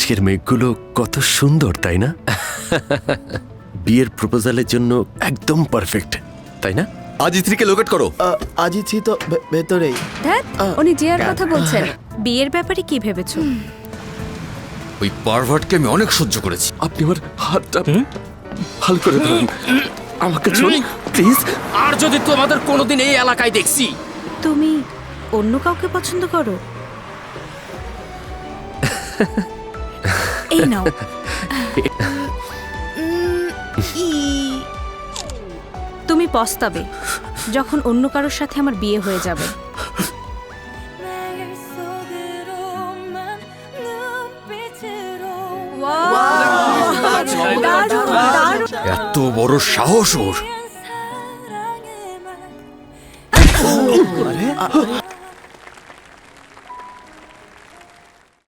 আজকের মেঘগুলো কত সুন্দর তাই না? বিয়ের প্রপোজালের জন্য একদম পারফেক্ট তাই না? আজিত্রীকে লোকেট করো। আজিছি তো ভে- ভেতরেই। ধ্যাত উনি জিয়ার কথা বলছেন। বিয়ের ব্যাপারে কি ভেবেছো? ওই পারভার্টকে আমি অনেক সহ্য করেছি। আপনি আমার হাতটা ভালো করে ধরুন। আমাকে ছোট প্লিজ। আর যদি তোমাদের কোনোদিন এই এলাকায় দেখছি। তুমি অন্য কাউকে পছন্দ করো? এই নাও। তুমি পস্তাবে যখন অন্য কারোর সাথে আমার বিয়ে হয়ে যাবে। এত বড় সাহস ওর।